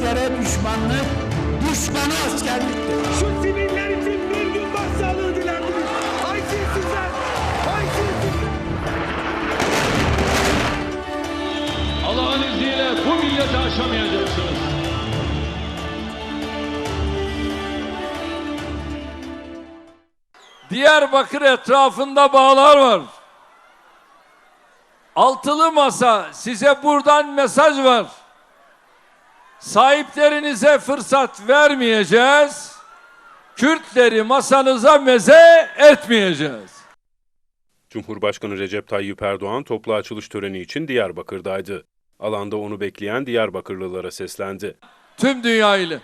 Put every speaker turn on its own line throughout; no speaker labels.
askere düşmanlık, düşmanı askerliktir.
Şu siviller için bir gün başsağlığı dilendiniz. Haysiyetsizler! Haysiyetsizler!
Allah'ın izniyle bu milleti aşamayacaksınız.
Diyarbakır etrafında bağlar var. Altılı masa size buradan mesaj var. Sahiplerinize fırsat vermeyeceğiz. Kürtleri masanıza meze etmeyeceğiz.
Cumhurbaşkanı Recep Tayyip Erdoğan toplu açılış töreni için Diyarbakır'daydı. Alanda onu bekleyen Diyarbakırlılara seslendi.
Tüm dünya ile,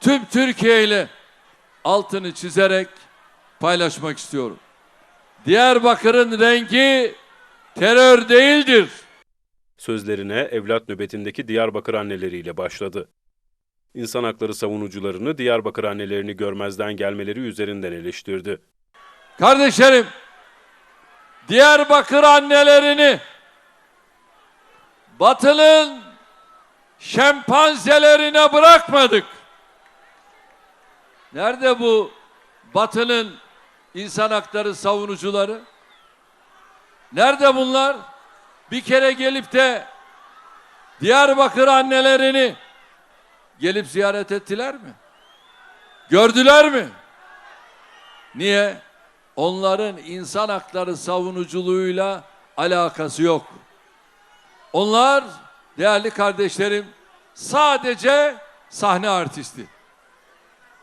tüm Türkiye ile altını çizerek paylaşmak istiyorum. Diyarbakır'ın rengi terör değildir.
Sözlerine evlat nöbetindeki Diyarbakır anneleriyle başladı. İnsan hakları savunucularını Diyarbakır annelerini görmezden gelmeleri üzerinden eleştirdi.
Kardeşlerim, Diyarbakır annelerini Batı'nın şempanzelerine bırakmadık. Nerede bu Batı'nın insan hakları savunucuları? Nerede bunlar? Bir kere gelip de Diyarbakır annelerini gelip ziyaret ettiler mi? Gördüler mi? Niye? Onların insan hakları savunuculuğuyla alakası yok. Onlar değerli kardeşlerim sadece sahne artisti.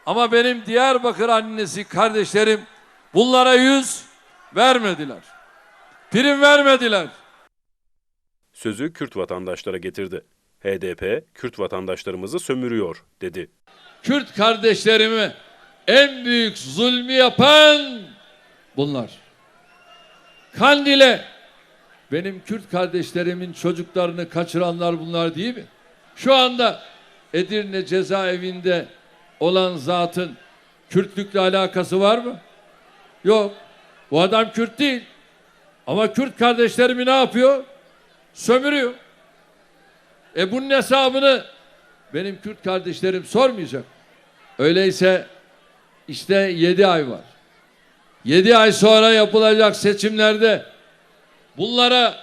Ama benim Diyarbakır annesi kardeşlerim bunlara yüz vermediler. Prim vermediler.
Sözü Kürt vatandaşlara getirdi. HDP, Kürt vatandaşlarımızı sömürüyor, dedi.
Kürt kardeşlerime en büyük zulmü yapan bunlar. Kandil'e benim Kürt kardeşlerimin çocuklarını kaçıranlar bunlar değil mi? Şu anda Edirne cezaevinde olan zatın Kürtlükle alakası var mı? Yok. Bu adam Kürt değil. Ama Kürt kardeşlerimi ne yapıyor? Sömürüyor. E bunun hesabını benim Kürt kardeşlerim sormayacak. Öyleyse işte yedi ay var. Yedi ay sonra yapılacak seçimlerde bunlara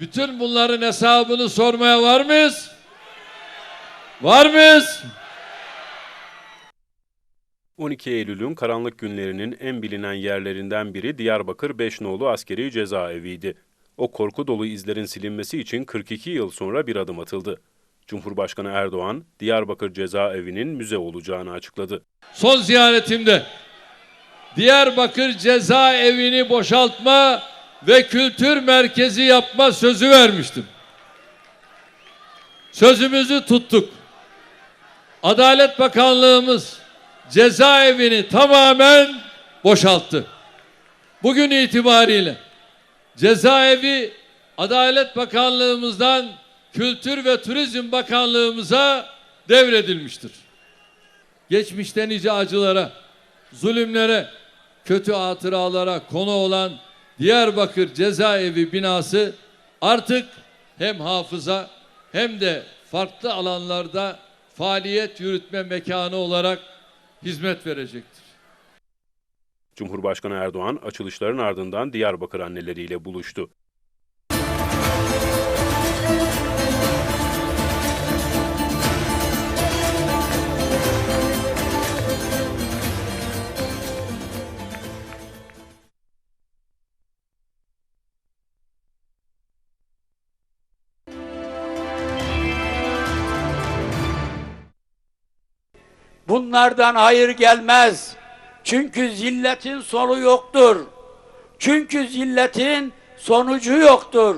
bütün bunların hesabını sormaya var mıyız? Var mıyız?
12 Eylül'ün karanlık günlerinin en bilinen yerlerinden biri Diyarbakır Beşnoğlu Askeri Cezaeviydi. O korku dolu izlerin silinmesi için 42 yıl sonra bir adım atıldı. Cumhurbaşkanı Erdoğan, Diyarbakır Cezaevi'nin müze olacağını açıkladı.
Son ziyaretimde Diyarbakır cezaevini boşaltma ve kültür merkezi yapma sözü vermiştim. Sözümüzü tuttuk. Adalet Bakanlığımız cezaevini tamamen boşalttı. Bugün itibariyle cezaevi Adalet Bakanlığımızdan Kültür ve Turizm Bakanlığımıza devredilmiştir. Geçmişte nice acılara, zulümlere, kötü hatıralara konu olan Diyarbakır Cezaevi binası artık hem hafıza hem de farklı alanlarda faaliyet yürütme mekanı olarak hizmet verecektir.
Cumhurbaşkanı Erdoğan açılışların ardından Diyarbakır anneleriyle buluştu.
Bunlardan hayır gelmez. Çünkü zilletin sonu yoktur. Çünkü zilletin sonucu yoktur.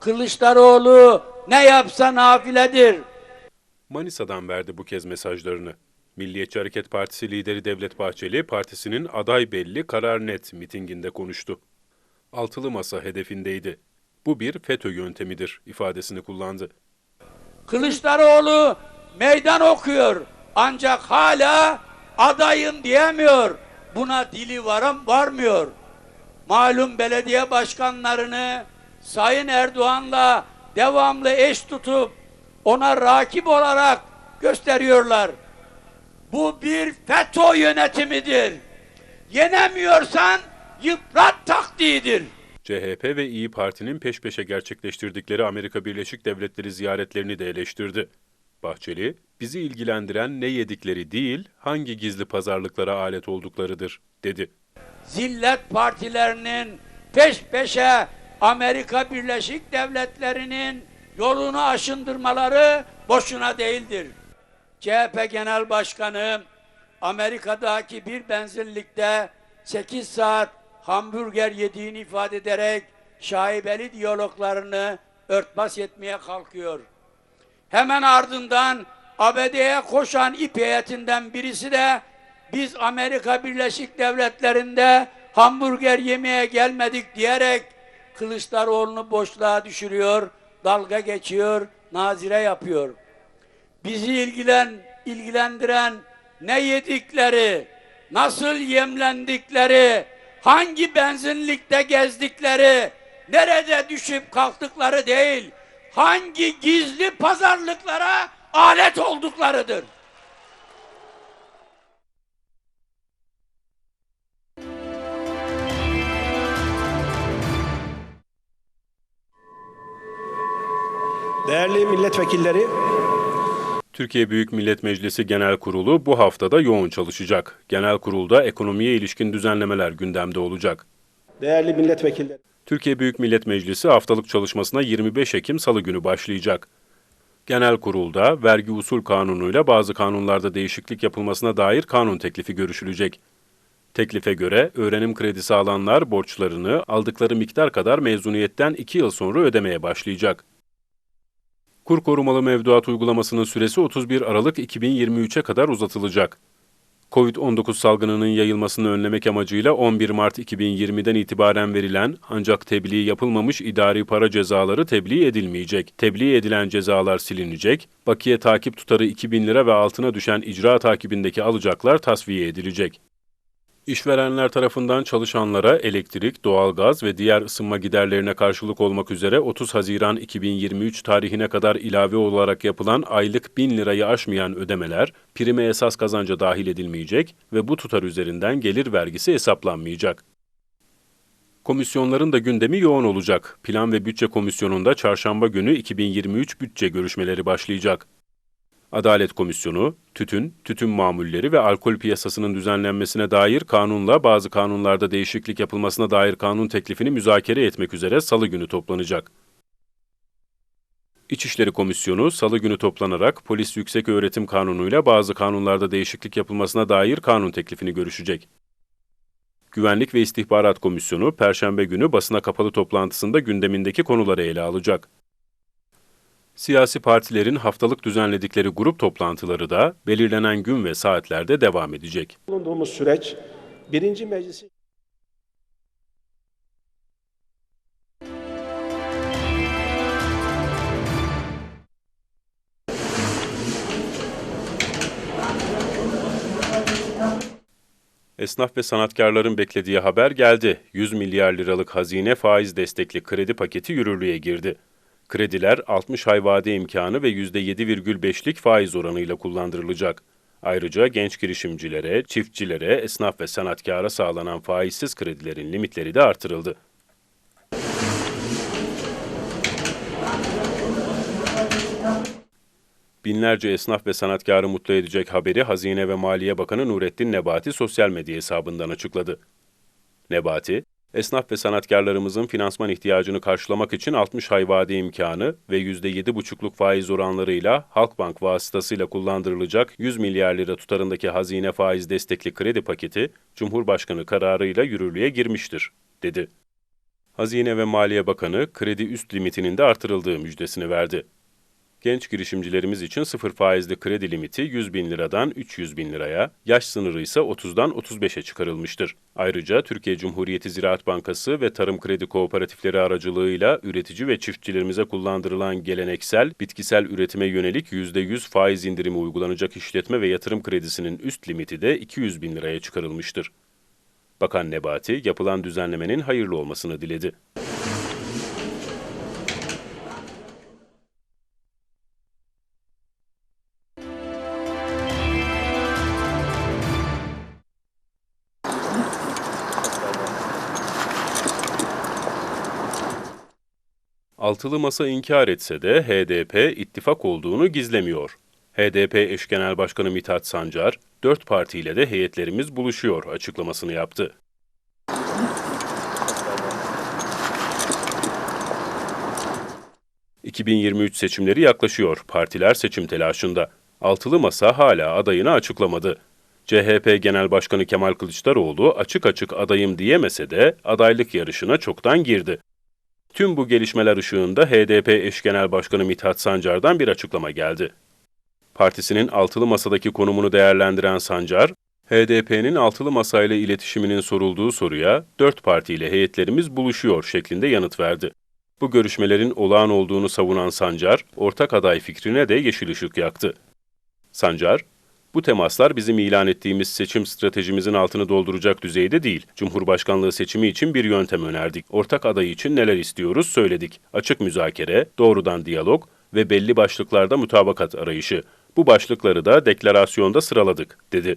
Kılıçdaroğlu ne yapsa nafiledir.
Manisa'dan verdi bu kez mesajlarını. Milliyetçi Hareket Partisi lideri Devlet Bahçeli, partisinin aday belli, karar net mitinginde konuştu. Altılı masa hedefindeydi. Bu bir FETÖ yöntemidir ifadesini kullandı.
Kılıçdaroğlu meydan okuyor. Ancak hala adayım diyemiyor. Buna dili varım varmıyor. Malum belediye başkanlarını Sayın Erdoğan'la devamlı eş tutup ona rakip olarak gösteriyorlar. Bu bir FETÖ yönetimidir. Yenemiyorsan yıprat taktiğidir.
CHP ve İyi Parti'nin peş peşe gerçekleştirdikleri Amerika Birleşik Devletleri ziyaretlerini de eleştirdi. Bahçeli, bizi ilgilendiren ne yedikleri değil, hangi gizli pazarlıklara alet olduklarıdır, dedi.
zillet partilerinin peş peşe Amerika Birleşik Devletleri'nin yolunu aşındırmaları boşuna değildir. CHP Genel Başkanı Amerika'daki bir benzinlikte 8 saat hamburger yediğini ifade ederek şaibeli diyaloglarını örtbas etmeye kalkıyor. Hemen ardından ABD'ye koşan İP heyetinden birisi de biz Amerika Birleşik Devletleri'nde hamburger yemeye gelmedik diyerek Kılıçdaroğlu'nu boşluğa düşürüyor, dalga geçiyor, nazire yapıyor. Bizi ilgilen, ilgilendiren ne yedikleri, nasıl yemlendikleri, hangi benzinlikte gezdikleri, nerede düşüp kalktıkları değil, hangi gizli pazarlıklara alet olduklarıdır.
Değerli milletvekilleri,
Türkiye Büyük Millet Meclisi Genel Kurulu bu haftada yoğun çalışacak. Genel kurulda ekonomiye ilişkin düzenlemeler gündemde olacak.
değerli milletvekilleri.
Türkiye Büyük Millet Meclisi haftalık çalışmasına 25 Ekim Salı günü başlayacak. Genel kurulda vergi usul kanunuyla bazı kanunlarda değişiklik yapılmasına dair kanun teklifi görüşülecek. Teklife göre öğrenim kredisi alanlar borçlarını aldıkları miktar kadar mezuniyetten 2 yıl sonra ödemeye başlayacak. Kur korumalı mevduat uygulamasının süresi 31 Aralık 2023'e kadar uzatılacak. Covid-19 salgınının yayılmasını önlemek amacıyla 11 Mart 2020'den itibaren verilen ancak tebliğ yapılmamış idari para cezaları tebliğ edilmeyecek. Tebliğ edilen cezalar silinecek, bakiye takip tutarı 2000 lira ve altına düşen icra takibindeki alacaklar tasfiye edilecek. İşverenler tarafından çalışanlara elektrik, doğalgaz ve diğer ısınma giderlerine karşılık olmak üzere 30 Haziran 2023 tarihine kadar ilave olarak yapılan aylık 1000 lirayı aşmayan ödemeler prime esas kazanca dahil edilmeyecek ve bu tutar üzerinden gelir vergisi hesaplanmayacak. Komisyonların da gündemi yoğun olacak. Plan ve Bütçe Komisyonu'nda çarşamba günü 2023 bütçe görüşmeleri başlayacak. Adalet Komisyonu, tütün, tütün mamulleri ve alkol piyasasının düzenlenmesine dair kanunla bazı kanunlarda değişiklik yapılmasına dair kanun teklifini müzakere etmek üzere salı günü toplanacak. İçişleri Komisyonu salı günü toplanarak Polis Yüksek Öğretim Kanunu'yla bazı kanunlarda değişiklik yapılmasına dair kanun teklifini görüşecek. Güvenlik ve İstihbarat Komisyonu Perşembe günü basına kapalı toplantısında gündemindeki konuları ele alacak. Siyasi partilerin haftalık düzenledikleri grup toplantıları da belirlenen gün ve saatlerde devam edecek.
Bulunduğumuz süreç birinci meclisi
Esnaf ve sanatkarların beklediği haber geldi. 100 milyar liralık hazine faiz destekli kredi paketi yürürlüğe girdi. Krediler 60 ay vade imkanı ve %7,5'lik faiz oranıyla kullandırılacak. Ayrıca genç girişimcilere, çiftçilere, esnaf ve sanatkara sağlanan faizsiz kredilerin limitleri de artırıldı. Binlerce esnaf ve sanatkarı mutlu edecek haberi Hazine ve Maliye Bakanı Nurettin Nebati sosyal medya hesabından açıkladı. Nebati, esnaf ve sanatkarlarımızın finansman ihtiyacını karşılamak için 60 ay vade imkanı ve %7,5'luk faiz oranlarıyla Halkbank vasıtasıyla kullandırılacak 100 milyar lira tutarındaki hazine faiz destekli kredi paketi, Cumhurbaşkanı kararıyla yürürlüğe girmiştir, dedi. Hazine ve Maliye Bakanı kredi üst limitinin de artırıldığı müjdesini verdi. Genç girişimcilerimiz için sıfır faizli kredi limiti 100 bin liradan 300 bin liraya, yaş sınırı ise 30'dan 35'e çıkarılmıştır. Ayrıca Türkiye Cumhuriyeti Ziraat Bankası ve Tarım Kredi Kooperatifleri aracılığıyla üretici ve çiftçilerimize kullandırılan geleneksel, bitkisel üretime yönelik %100 faiz indirimi uygulanacak işletme ve yatırım kredisinin üst limiti de 200 bin liraya çıkarılmıştır. Bakan Nebati, yapılan düzenlemenin hayırlı olmasını diledi. Altılı Masa inkar etse de HDP ittifak olduğunu gizlemiyor. HDP eş genel başkanı Mithat Sancar, dört partiyle de heyetlerimiz buluşuyor açıklamasını yaptı. ...2023 seçimleri yaklaşıyor. Partiler seçim telaşında. Altılı Masa hala adayını açıklamadı. CHP Genel Başkanı Kemal Kılıçdaroğlu açık açık adayım diyemese de adaylık yarışına çoktan girdi. Tüm bu gelişmeler ışığında HDP eş genel başkanı Mithat Sancar'dan bir açıklama geldi. Partisinin altılı masadaki konumunu değerlendiren Sancar, HDP'nin altılı masayla iletişiminin sorulduğu soruya dört partiyle heyetlerimiz buluşuyor şeklinde yanıt verdi. Bu görüşmelerin olağan olduğunu savunan Sancar, ortak aday fikrine de yeşil ışık yaktı. Sancar, bu temaslar bizim ilan ettiğimiz seçim stratejimizin altını dolduracak düzeyde değil. Cumhurbaşkanlığı seçimi için bir yöntem önerdik. Ortak aday için neler istiyoruz söyledik. Açık müzakere, doğrudan diyalog ve belli başlıklarda mutabakat arayışı. Bu başlıkları da deklarasyonda sıraladık, dedi.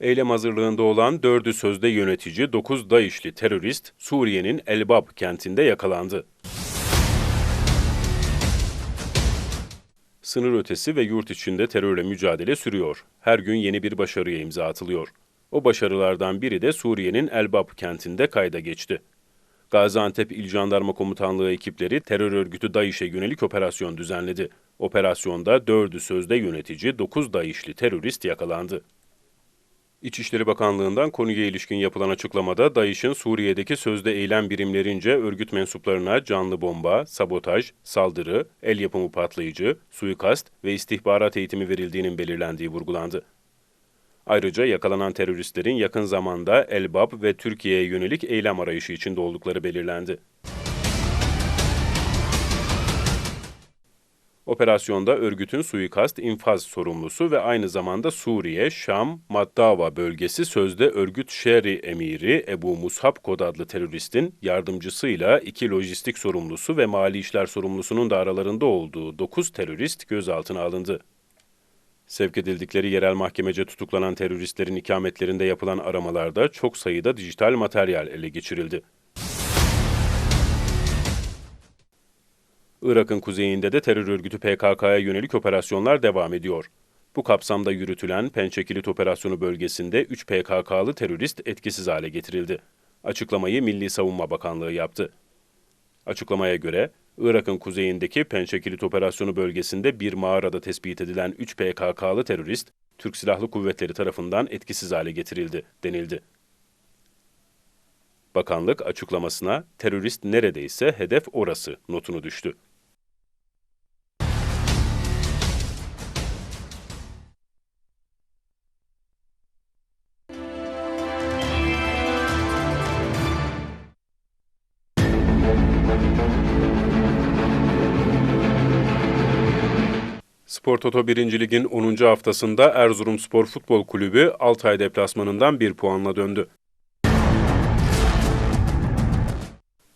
Eylem hazırlığında olan dördü sözde yönetici 9 DAEŞ'li terörist Suriye'nin Elbab kentinde yakalandı. Sınır ötesi ve yurt içinde terörle mücadele sürüyor. Her gün yeni bir başarıya imza atılıyor. O başarılardan biri de Suriye'nin Elbab kentinde kayda geçti. Gaziantep İl Jandarma Komutanlığı ekipleri terör örgütü DAEŞ'e yönelik operasyon düzenledi. Operasyonda dördü sözde yönetici 9 DAEŞ'li terörist yakalandı. İçişleri Bakanlığı'ndan konuya ilişkin yapılan açıklamada DAEŞ'in Suriye'deki sözde eylem birimlerince örgüt mensuplarına canlı bomba, sabotaj, saldırı, el yapımı patlayıcı, suikast ve istihbarat eğitimi verildiğinin belirlendiği vurgulandı. Ayrıca yakalanan teröristlerin yakın zamanda Elbap ve Türkiye'ye yönelik eylem arayışı içinde oldukları belirlendi. Operasyonda örgütün suikast infaz sorumlusu ve aynı zamanda Suriye, Şam, Maddava bölgesi sözde örgüt Şeri emiri Ebu Musab Kod adlı teröristin yardımcısıyla iki lojistik sorumlusu ve mali işler sorumlusunun da aralarında olduğu 9 terörist gözaltına alındı. Sevk edildikleri yerel mahkemece tutuklanan teröristlerin ikametlerinde yapılan aramalarda çok sayıda dijital materyal ele geçirildi. Irak'ın kuzeyinde de terör örgütü PKK'ya yönelik operasyonlar devam ediyor. Bu kapsamda yürütülen Pençekilit Operasyonu bölgesinde 3 PKK'lı terörist etkisiz hale getirildi. Açıklamayı Milli Savunma Bakanlığı yaptı. Açıklamaya göre, Irak'ın kuzeyindeki Pençekilit Operasyonu bölgesinde bir mağarada tespit edilen 3 PKK'lı terörist, Türk Silahlı Kuvvetleri tarafından etkisiz hale getirildi, denildi. Bakanlık açıklamasına terörist neredeyse hedef orası notunu düştü. Spor Toto 1. Lig'in 10. haftasında Erzurumspor Futbol Kulübü Altay deplasmanından bir puanla döndü.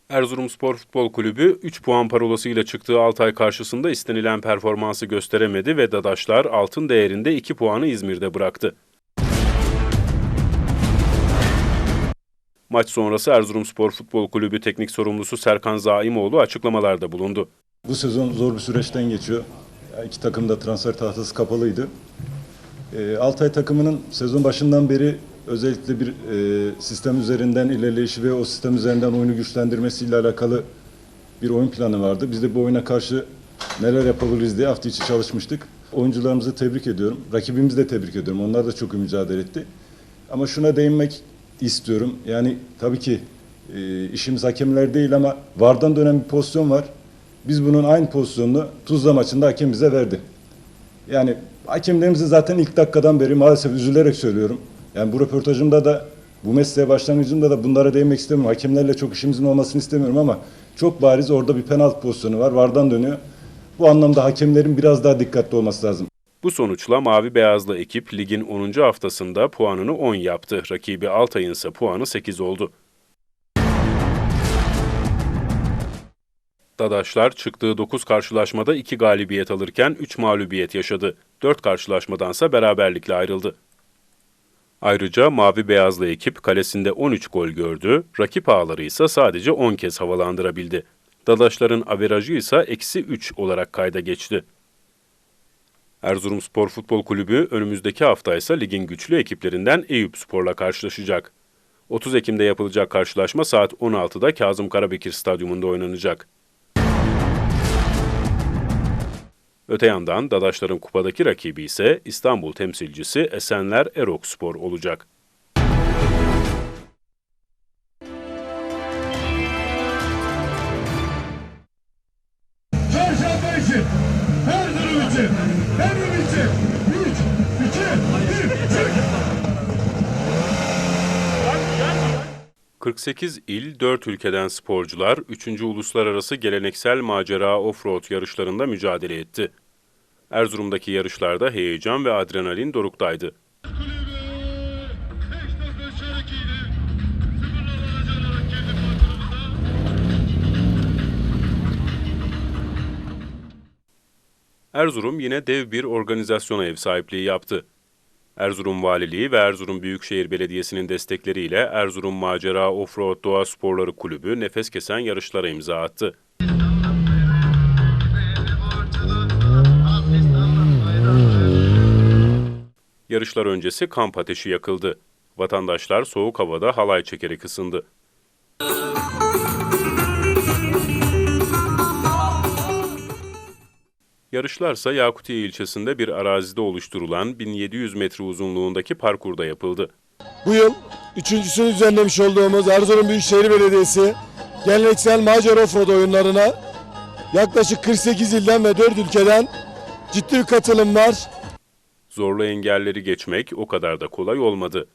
Erzurumspor Futbol Kulübü 3 puan parolasıyla çıktığı Altay karşısında istenilen performansı gösteremedi ve Dadaşlar altın değerinde 2 puanı İzmir'de bıraktı. Maç sonrası Erzurumspor Futbol Kulübü teknik sorumlusu Serkan Zaimoğlu açıklamalarda bulundu.
Bu sezon zor bir süreçten geçiyor. Yani İki takım da transfer tahtası kapalıydı. E, Altay takımının sezon başından beri özellikle bir e, sistem üzerinden ilerleyişi ve o sistem üzerinden oyunu güçlendirmesiyle alakalı bir oyun planı vardı. Biz de bu oyuna karşı neler yapabiliriz diye hafta içi çalışmıştık. Oyuncularımızı tebrik ediyorum. Rakibimizi de tebrik ediyorum. Onlar da çok iyi mücadele etti. Ama şuna değinmek istiyorum. Yani tabii ki e, işimiz hakemler değil ama vardan dönen bir pozisyon var. Biz bunun aynı pozisyonunu Tuzla maçında hakem bize verdi. Yani hakemlerimizi zaten ilk dakikadan beri maalesef üzülerek söylüyorum. Yani bu röportajımda da bu mesleğe başlangıcımda da bunlara değinmek istemiyorum. Hakemlerle çok işimizin olmasını istemiyorum ama çok bariz orada bir penaltı pozisyonu var. Vardan dönüyor. Bu anlamda hakemlerin biraz daha dikkatli olması lazım.
Bu sonuçla Mavi Beyazlı ekip ligin 10. haftasında puanını 10 yaptı. Rakibi Altay'ın ise puanı 8 oldu. Dadaşlar çıktığı 9 karşılaşmada 2 galibiyet alırken 3 mağlubiyet yaşadı. 4 karşılaşmadansa beraberlikle ayrıldı. Ayrıca mavi beyazlı ekip kalesinde 13 gol gördü, rakip ağları ise sadece 10 kez havalandırabildi. Dadaşların averajı ise eksi 3 olarak kayda geçti. Erzurumspor Futbol Kulübü önümüzdeki hafta ise ligin güçlü ekiplerinden Eyüp Spor'la karşılaşacak. 30 Ekim'de yapılacak karşılaşma saat 16'da Kazım Karabekir Stadyumunda oynanacak. Öte yandan Dadaşların kupadaki rakibi ise İstanbul temsilcisi Esenler Erok Spor olacak. 48 il, 4 ülkeden sporcular 3. Uluslararası Geleneksel Macera Offroad yarışlarında mücadele etti. Erzurum'daki yarışlarda heyecan ve adrenalin doruktaydı. Erzurum yine dev bir organizasyona ev sahipliği yaptı. Erzurum Valiliği ve Erzurum Büyükşehir Belediyesi'nin destekleriyle Erzurum Macera Offroad Doğa Sporları Kulübü nefes kesen yarışlara imza attı. Yarışlar öncesi kamp ateşi yakıldı. Vatandaşlar soğuk havada halay çekerek ısındı. Yarışlarsa Yakutiye ilçesinde bir arazide oluşturulan 1700 metre uzunluğundaki parkurda yapıldı.
Bu yıl üçüncüsünü düzenlemiş olduğumuz Erzurum Büyükşehir Belediyesi geleneksel Macar Offroad oyunlarına yaklaşık 48 ilden ve 4 ülkeden ciddi bir katılım var.
Zorlu engelleri geçmek o kadar da kolay olmadı.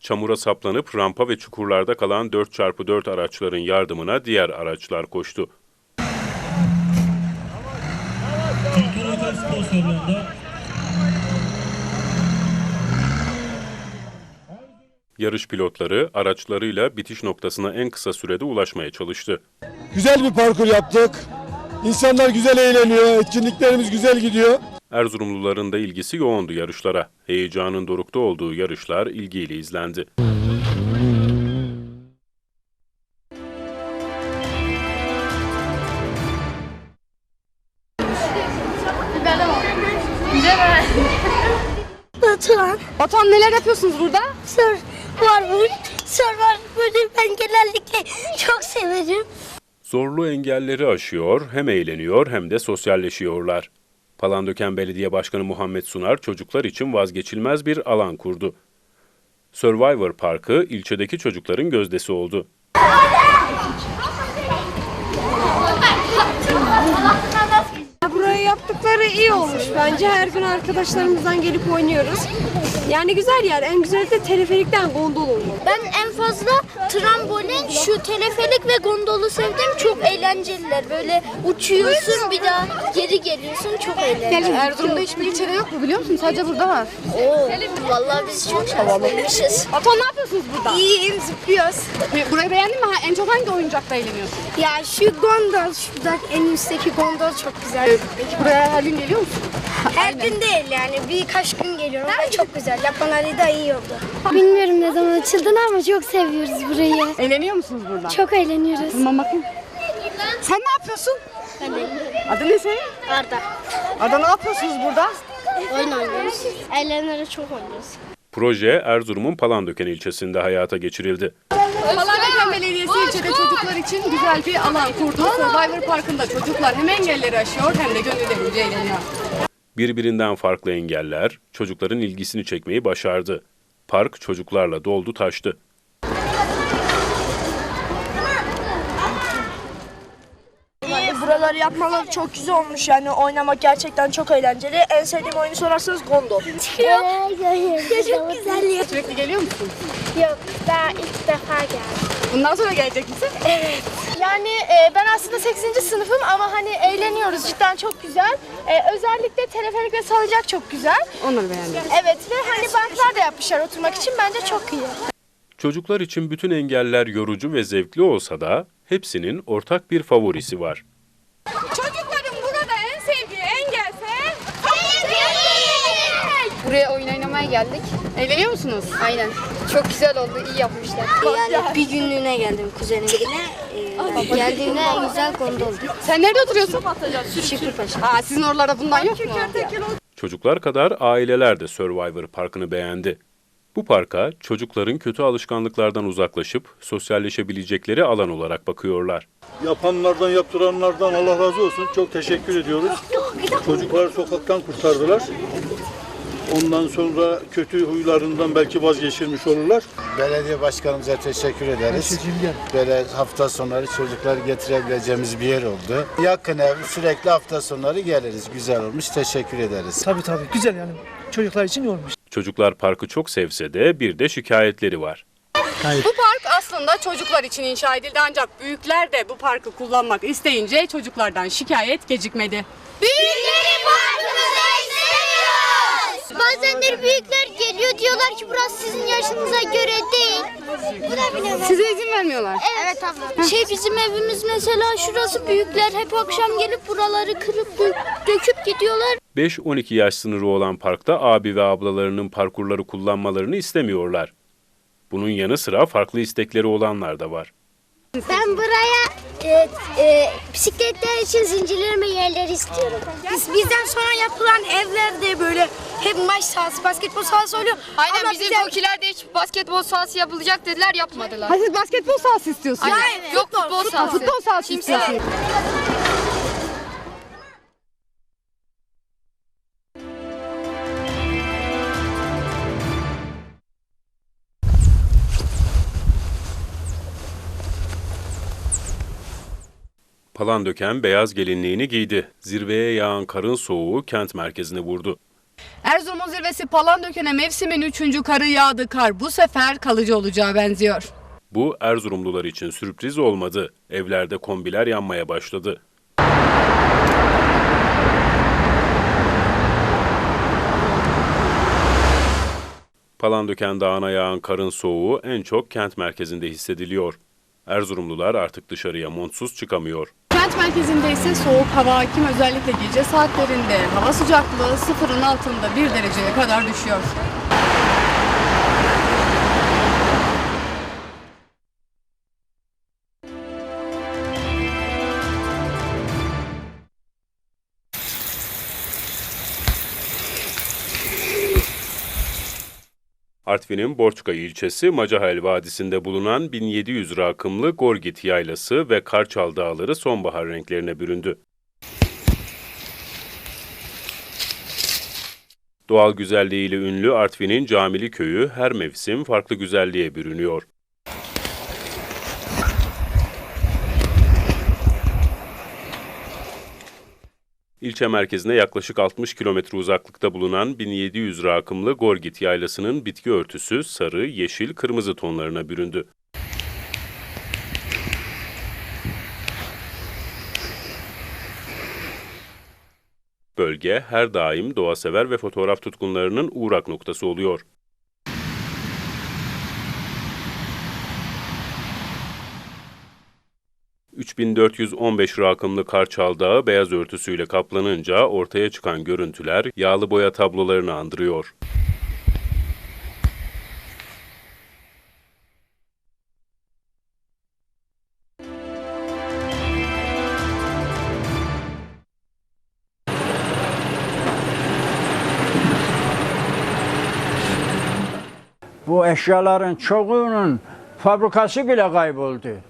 Çamura saplanıp rampa ve çukurlarda kalan 4x4 araçların yardımına diğer araçlar koştu. Yarış pilotları araçlarıyla bitiş noktasına en kısa sürede ulaşmaya çalıştı.
Güzel bir parkur yaptık. İnsanlar güzel eğleniyor, etkinliklerimiz güzel gidiyor.
Erzurumluların da ilgisi yoğundu yarışlara. Heyecanın dorukta olduğu yarışlar ilgiyle izlendi.
Neler yapıyorsunuz burada?
Sor var mı? Sor var ben genellikle çok severim.
Zorlu engelleri aşıyor, hem eğleniyor hem de sosyalleşiyorlar. Palandöken Belediye Başkanı Muhammed Sunar çocuklar için vazgeçilmez bir alan kurdu. Survivor Parkı ilçedeki çocukların gözdesi oldu.
Buraya yaptıkları iyi olmuş bence. Her gün arkadaşlarımızdan gelip oynuyoruz. Yani güzel yer. En güzeli de teleferikten gondol olmalı.
Ben en fazla trambolin, şu teleferik ve gondolu sevdim. Çok eğlenceliler. Böyle uçuyorsun bir daha geri geliyorsun. Çok eğlenceli.
Erzurum'da hiçbir ilçede yok mu biliyor musun? Sadece burada var.
Oo, vallahi biz çok şanslıymışız.
Batuhan ne yapıyorsunuz burada?
İyiyim, zıplıyoruz.
Burayı beğendin mi? Ha, En çok hangi oyuncakta eğleniyorsun?
Ya şu gondol, şurada en üstteki gondol çok güzel.
Peki buraya her gün geliyor musun?
Her gün değil yani birkaç gün geliyorum. Ve çok güzel. Yapanları da iyi oldu. Bilmiyorum ne zaman açıldığını ama çok seviyoruz burayı.
Eğleniyor musunuz burada?
Çok eğleniyoruz.
Tamam bakayım. Sen ne yapıyorsun?
Ben de
Adın ne senin?
Arda.
Ada ne yapıyorsunuz burada?
Oyun oynuyoruz. Eğlenerek çok oynuyoruz.
Proje Erzurum'un Palandöken ilçesinde hayata geçirildi.
Palandöken Belediyesi ilçede çocuklar için güzel bir alan kurdu. Survivor Parkı'nda çocuklar hem engelleri aşıyor hem de gönüllerince eğleniyor.
Birbirinden farklı engeller çocukların ilgisini çekmeyi başardı. Park çocuklarla doldu taştı.
Buraları yapmaları çok güzel olmuş yani oynamak gerçekten çok eğlenceli. En sevdiğim oyunu sorarsanız Gondol.
Ya çok güzel.
Sürekli geliyor musun?
Yok daha ilk defa geldim.
Bundan sonra gelecek misin?
Yani e, ben aslında 8. sınıfım ama hani eğleniyoruz cidden çok güzel. E, özellikle teleferik ve salıncak çok güzel.
Onları beğendim.
Evet ve hani banklar da yapmışlar oturmak için bence çok iyi.
Çocuklar için bütün engeller yorucu ve zevkli olsa da hepsinin ortak bir favorisi var.
Çocukların burada en sevdiği engelse
Buraya oyun oynamaya geldik.
Eğleniyor musunuz?
Aynen. Çok güzel oldu, iyi yapmışlar.
Yani bir günlüğüne geldim kuzenimle. Ee, geldiğimde güzel gondol.
Sen nerede oturuyorsun?
Şükürpaşa.
Aa, sizin oralarda bundan yok mu?
Çocuklar kadar aileler de Survivor Parkı'nı beğendi. Bu parka çocukların kötü alışkanlıklardan uzaklaşıp sosyalleşebilecekleri alan olarak bakıyorlar.
Yapanlardan yaptıranlardan Allah razı olsun. Çok teşekkür ediyoruz. Çocukları sokaktan kurtardılar. Ondan sonra kötü huylarından belki vazgeçirmiş olurlar.
Belediye başkanımıza teşekkür ederiz. Böyle hafta sonları çocukları getirebileceğimiz bir yer oldu. Yakın ev sürekli hafta sonları geliriz. Güzel olmuş. Teşekkür ederiz.
Tabii tabii güzel yani çocuklar için iyi olmuş.
Çocuklar parkı çok sevse de bir de şikayetleri var.
Bu park aslında çocuklar için inşa edildi ancak büyükler de bu parkı kullanmak isteyince çocuklardan şikayet gecikmedi.
Büyükleri parkımıza istemiyoruz. Bazenleri büyükler geliyor diyorlar ki burası sizin yaşınıza göre değil. Bu da bilemem.
Size izin vermiyorlar.
Evet abla. Şey bizim evimiz mesela şurası büyükler hep akşam gelip buraları kırıp dö- döküp gidiyorlar.
5-12 yaş sınırı olan parkta abi ve ablalarının parkurları kullanmalarını istemiyorlar. Bunun yanı sıra farklı istekleri olanlar da var.
Ben buraya e, e, bisikletler için zincirleme yerleri istiyorum.
Biz, bizden sonra yapılan evlerde böyle hep maç sahası, basketbol sahası oluyor. Aynen
Ama
bizim
bize-
hiç basketbol sahası yapılacak dediler, yapmadılar.
Ha, siz basketbol sahası istiyorsunuz.
Aynen. Yok futbol
Ha,
sahası.
futbol sahası
Kimse-
istiyorsunuz.
Palandöken beyaz gelinliğini giydi. Zirveye yağan karın soğuğu kent merkezini vurdu.
Erzurum'un zirvesi Palandöken'e mevsimin 3. karı yağdı kar. Bu sefer kalıcı olacağı benziyor.
Bu Erzurumlular için sürpriz olmadı. Evlerde kombiler yanmaya başladı. Palandöken Dağı'na yağan karın soğuğu en çok kent merkezinde hissediliyor. Erzurumlular artık dışarıya montsuz çıkamıyor.
Kent merkezinde ise soğuk hava hakim özellikle gece saatlerinde hava sıcaklığı sıfırın altında 1 dereceye kadar düşüyor.
Artvin'in Borçka ilçesi Macahel Vadisi'nde bulunan 1700 rakımlı Gorgit Yaylası ve Karçal Dağları sonbahar renklerine büründü. Doğal güzelliğiyle ünlü Artvin'in Camili Köyü her mevsim farklı güzelliğe bürünüyor. İlçe merkezine yaklaşık 60 kilometre uzaklıkta bulunan 1700 rakımlı Gorgit Yaylası'nın bitki örtüsü sarı, yeşil, kırmızı tonlarına büründü. Bölge her daim doğasever ve fotoğraf tutkunlarının uğrak noktası oluyor. ...3415 rakımlı Karçal Dağı beyaz örtüsüyle kaplanınca ortaya çıkan görüntüler yağlı boya tablolarını andırıyor.
Bu eşyaların çoğunun fabrikası bile kayboldu.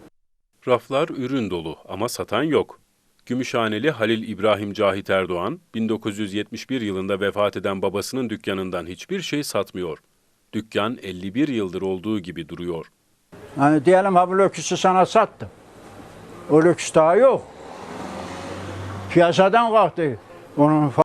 Raflar ürün dolu ama satan yok. Gümüşhaneli Halil İbrahim Cahit Erdoğan, 1971 yılında vefat eden babasının dükkanından hiçbir şey satmıyor. Dükkan 51 yıldır olduğu gibi duruyor.
Hani diyelim ha bu lüküsü sana sattım. O lüks daha yok. Piyasadan kalktı. Onun